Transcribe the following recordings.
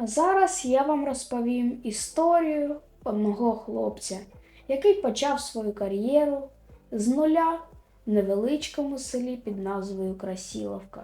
А зараз я вам розповім історію одного хлопця, який почав свою кар'єру з нуля в невеличкому селі під назвою Красіловка.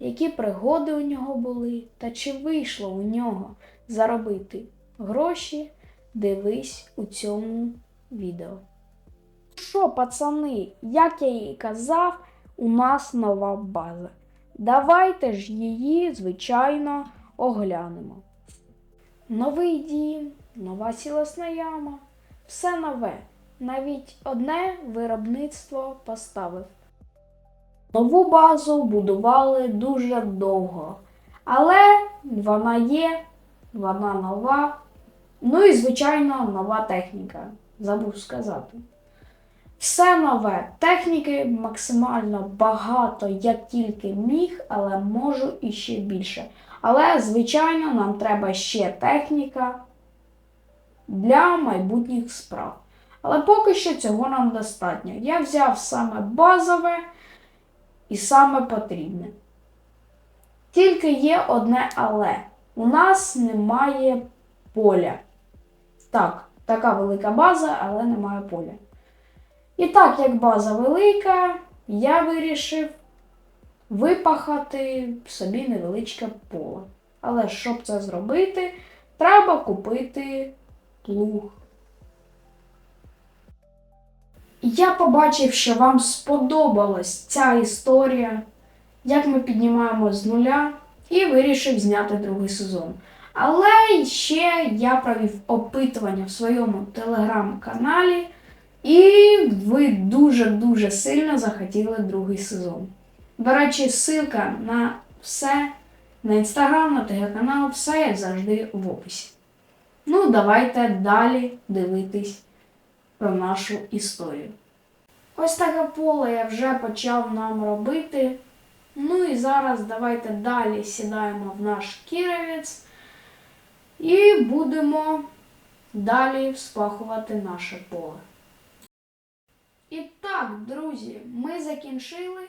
Які пригоди у нього були, та чи вийшло у нього заробити гроші, дивись у цьому відео. Що, пацани, як я і казав, у нас нова база. Давайте ж її, звичайно, оглянемо. Новий дім, нова сілосна яма, все нове. Навіть одне виробництво поставив. Нову базу будували дуже довго, але вона є, вона нова. Ну і, звичайно, нова техніка. Забув сказати. Все нове. Техніки максимально багато, як тільки міг, але можу і ще більше. Але, звичайно, нам треба ще техніка для майбутніх справ. Але поки що цього нам достатньо. Я взяв саме базове і саме потрібне. Тільки є одне але. У нас немає поля. Так, така велика база, але немає поля. І так як база велика, я вирішив випахати собі невеличке поле. Але щоб це зробити, треба купити плуг. Я побачив, що вам сподобалась ця історія, як ми піднімаємо з нуля, і вирішив зняти другий сезон. Але ще я провів опитування в своєму телеграм-каналі, і ви дуже-дуже сильно захотіли другий сезон. До речі, ссылка на все, на інстаграм, на ТГ-канал, все як завжди в описі. Ну, давайте далі дивитись про нашу історію. Ось таке поле я вже почав нам робити. Ну і зараз давайте далі сідаємо в наш кіровець і будемо далі вспахувати наше поле. І так, друзі, ми закінчили.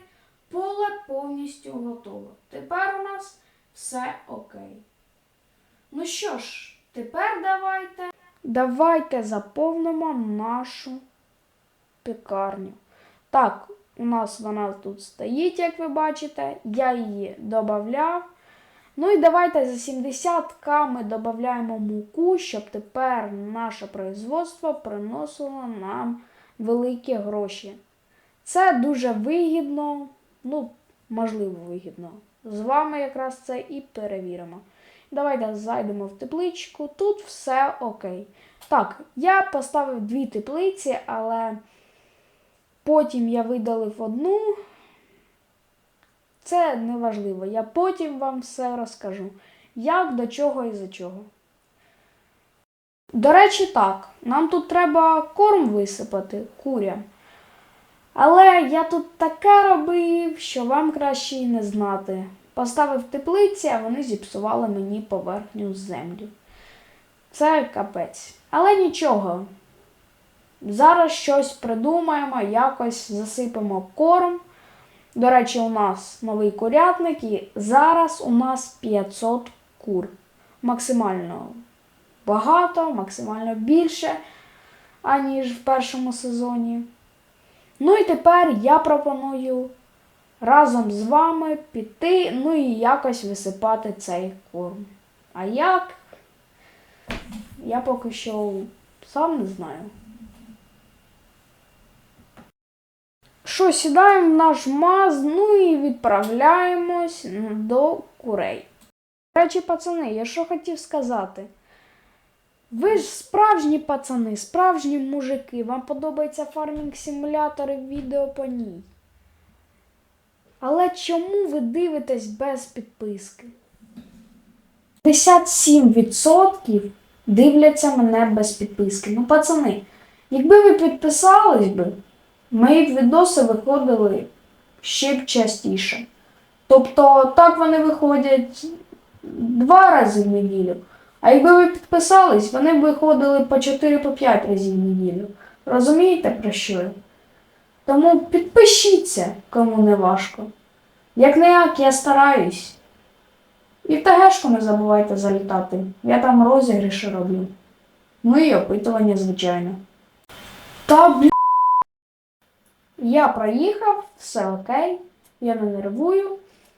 Поле повністю готове. Тепер у нас все окей. Ну що ж, тепер давайте. Давайте заповнимо нашу пекарню. Так, у нас вона тут стоїть, як ви бачите. Я її додав. Ну і давайте за 70к ми додаємо муку, щоб тепер наше производство приносило нам великі гроші. Це дуже вигідно, ну, можливо, вигідно. З вами якраз це і перевіримо. Давайте зайдемо в тепличку. Тут все окей. Так, я поставив дві теплиці, але потім я видалив одну. Це не важливо. Я потім вам все розкажу. Як, до чого і за чого. До речі, так, нам тут треба корм висипати курям. Але я тут таке робив, що вам краще й не знати. Поставив теплиці, а вони зіпсували мені поверхню землі. Це капець. Але нічого. Зараз щось придумаємо, якось засипемо корм. До речі, у нас новий курятник і зараз у нас 500 кур. Максимально багато, максимально більше, аніж в першому сезоні. Ну і тепер я пропоную разом з вами піти, ну і якось висипати цей корм. А як? Я поки що сам не знаю. Що, сідаємо в наш маз, ну і відправляємось до курей. До речі, пацани, я що хотів сказати. Ви ж справжні пацани, справжні мужики. Вам подобається фармінг симулятор і відео по ній. Але чому ви дивитесь без підписки? 57% дивляться мене без підписки. Ну, пацани, якби ви підписались би, мої відоси виходили ще б частіше. Тобто, так вони виходять два рази в неділю. А якби ви підписались, вони б виходили по 4-5 разів в неділю. Розумієте про що? Тому підпишіться, кому не важко. Як не як, я стараюсь. І в ТГшку не забувайте залітати. Я там розігріші роблю. Ну і опитування, звичайно. Та бля. Я проїхав, все окей, я не нервую.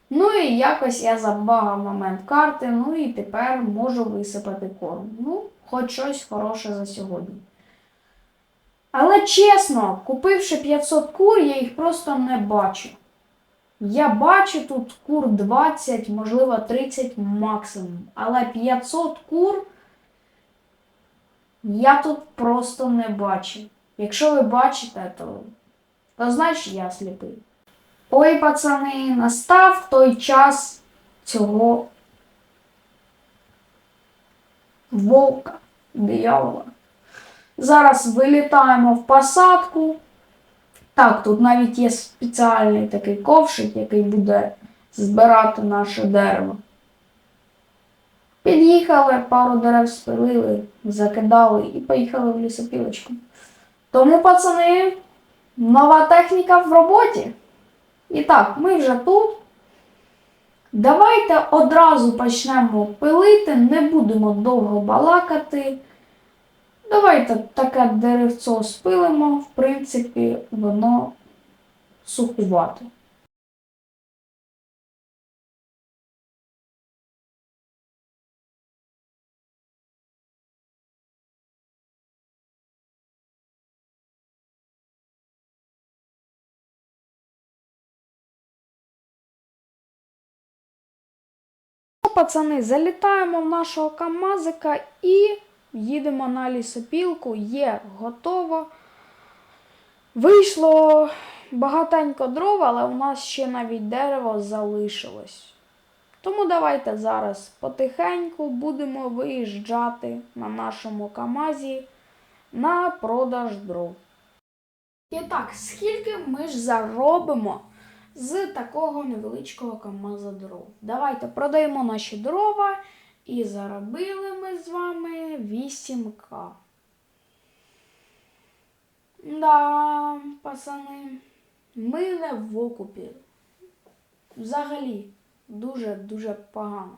Ну і якось я забагав момент карти, ну і тепер можу висипати корм. Ну, хоч щось хороше за сьогодні. Але чесно, купивши 500 кур, я їх просто не бачу. Я бачу тут кур 20, можливо 30 максимум. Але 500 кур я тут просто не бачу. Якщо ви бачите, то, то значить я сліпий. Ой, пацани, настав той час цього вовка, диявола. Зараз вилітаємо в посадку. Так, тут навіть є спеціальний такий ковшик, який буде збирати наше дерево. Під'їхали, пару дерев спилили, закидали і поїхали в лісопілочку. Тому, пацани, нова техніка в роботі. І так, ми вже тут. Давайте одразу почнемо пилити, не будемо довго балакати. Давайте таке деревцо спилимо, в принципі, воно сухувате. Пацани, залітаємо в нашого камазика і їдемо на лісопілку. Є готово. Вийшло багатенько дров, але у нас ще навіть дерево залишилось. Тому давайте зараз потихеньку будемо виїжджати на нашому камазі на продаж дров. І так, скільки ми ж заробимо з такого невеличкого камаза дров? Давайте продаємо наші дрова і заробили ми з вами 8к. Да, пацани, ми не в окупі. Взагалі, дуже-дуже погано.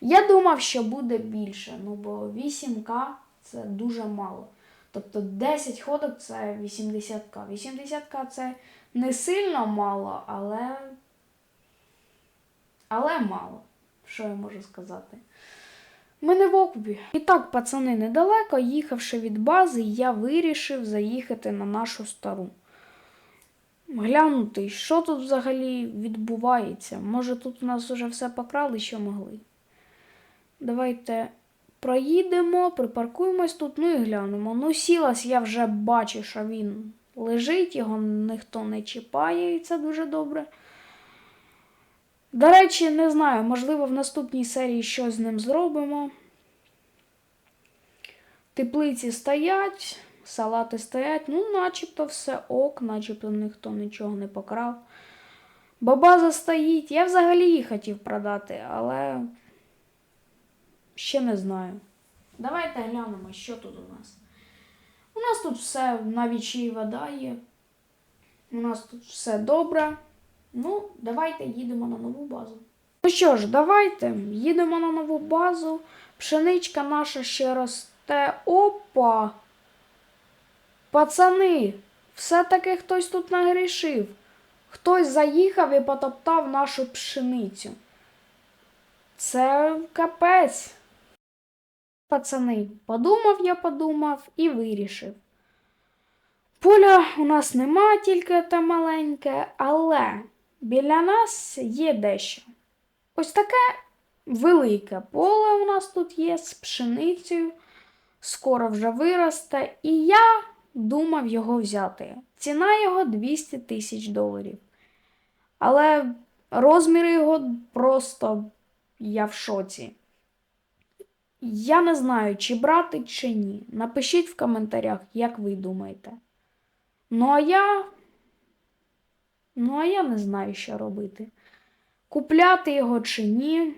Я думав, що буде більше, ну бо 8к це дуже мало. Тобто 10 ходок це 80к. 80к це не сильно мало, але. Але мало. Що я можу сказати? Ми не в окупі. І так, пацани, недалеко, їхавши від бази, я вирішив заїхати на нашу стару. Глянути, що тут взагалі відбувається. Може тут у нас вже все покрали, що могли. Давайте проїдемо, припаркуємось тут, ну і глянемо. Ну, сілась, я вже бачу, що він лежить, його ніхто не чіпає, і це дуже добре. До речі, не знаю, можливо, в наступній серії щось з ним зробимо. Теплиці стоять, салати стоять, ну, начебто все ок, начебто ніхто нічого не покрав. Бабаза стоїть. Я взагалі її хотів продати, але ще не знаю. Давайте глянемо, що тут у нас. У нас тут все, навіть ще вода є. У нас тут все добре. Ну, давайте їдемо на нову базу. Ну що ж, давайте їдемо на нову базу. Пшеничка наша ще росте. Опа! Пацани, все-таки хтось тут нагрішив. Хтось заїхав і потоптав нашу пшеницю. Це капець. Пацани, подумав я, подумав і вирішив. Поля у нас нема, тільки те маленьке, але біля нас є дещо. Ось таке велике поле у нас тут є з пшеницею, скоро вже виросте, і я думав його взяти. Ціна його 200 тисяч доларів. Але розміри його просто я в шоці. Я не знаю, чи брати, чи ні. Напишіть в коментарях, як ви думаєте. Ну, а я. Ну, а я не знаю, що робити. Купляти його чи ні,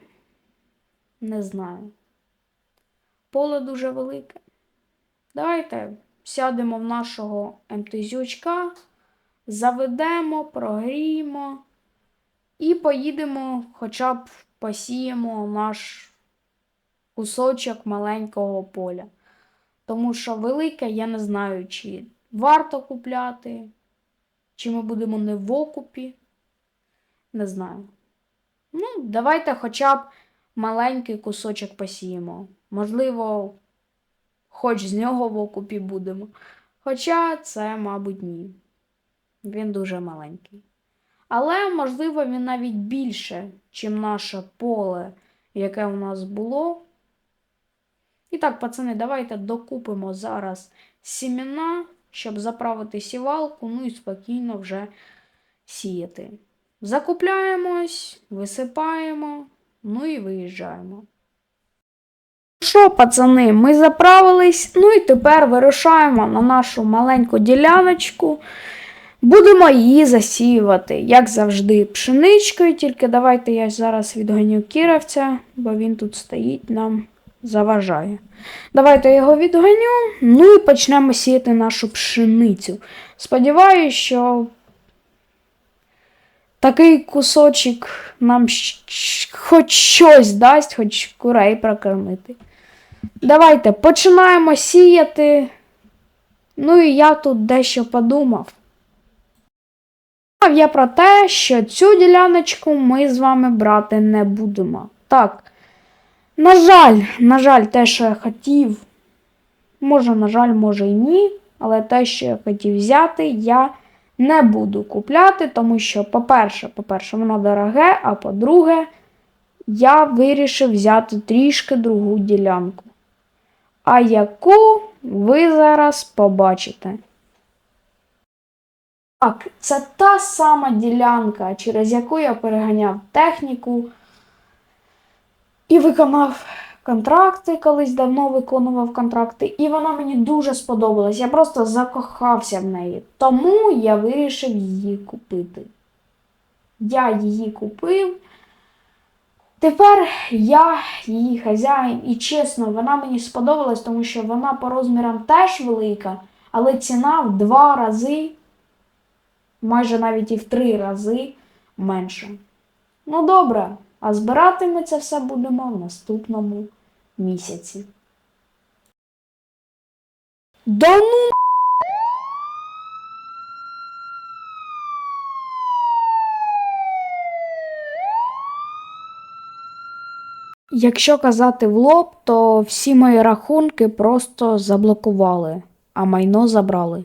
не знаю. Поле дуже велике. Давайте сядемо в нашого МТЗючка, заведемо, прогріємо і поїдемо хоча б посіємо наш кусочок маленького поля. Тому що велике, я не знаю, чи варто купляти, чи ми будемо не в окупі. Не знаю. Ну, давайте хоча б маленький кусочок посіємо. Можливо, хоч з нього в окупі будемо. Хоча це, мабуть, ні. Він дуже маленький. Але, можливо, він навіть більше, чим наше поле, яке у нас було. І так, пацани, давайте докупимо зараз сімена, щоб заправити сівалку, ну і спокійно вже сіяти. Закупляємось, висипаємо, ну і виїжджаємо. Що, пацани, ми заправились, ну і тепер вирушаємо на нашу маленьку діляночку. Будемо її засіювати, як завжди, пшеничкою. Тільки давайте я зараз відгоню кіровця, бо він тут стоїть, нам заважає. Давайте я його відгоню, ну і почнемо сіяти нашу пшеницю. Сподіваюсь, що такий кусочок нам хоч щось дасть, хоч курей прокормити. Давайте починаємо сіяти. Ну і я тут дещо подумав. Я про те, що цю діляночку ми з вами брати не будемо. Так. На жаль, на жаль, те, що я хотів, може, на жаль, може і ні, але те, що я хотів взяти, я не буду купляти, тому що, по-перше, по-перше, воно дороге, а по-друге, я вирішив взяти трішки другу ділянку. А яку ви зараз побачите. Так, це та сама ділянка, через яку я переганяв техніку і виконав контракти, колись давно виконував контракти, і вона мені дуже сподобалась. Я просто закохався в неї. Тому я вирішив її купити. Я її купив. Тепер я її хазяїн, і чесно, вона мені сподобалась, тому що вона по розмірам теж велика, але ціна в два рази майже навіть і в три рази менше. Ну добре, а збирати ми це все будемо в наступному місяці. Да ну! Якщо казати в лоб, то всі мої рахунки просто заблокували, а майно забрали.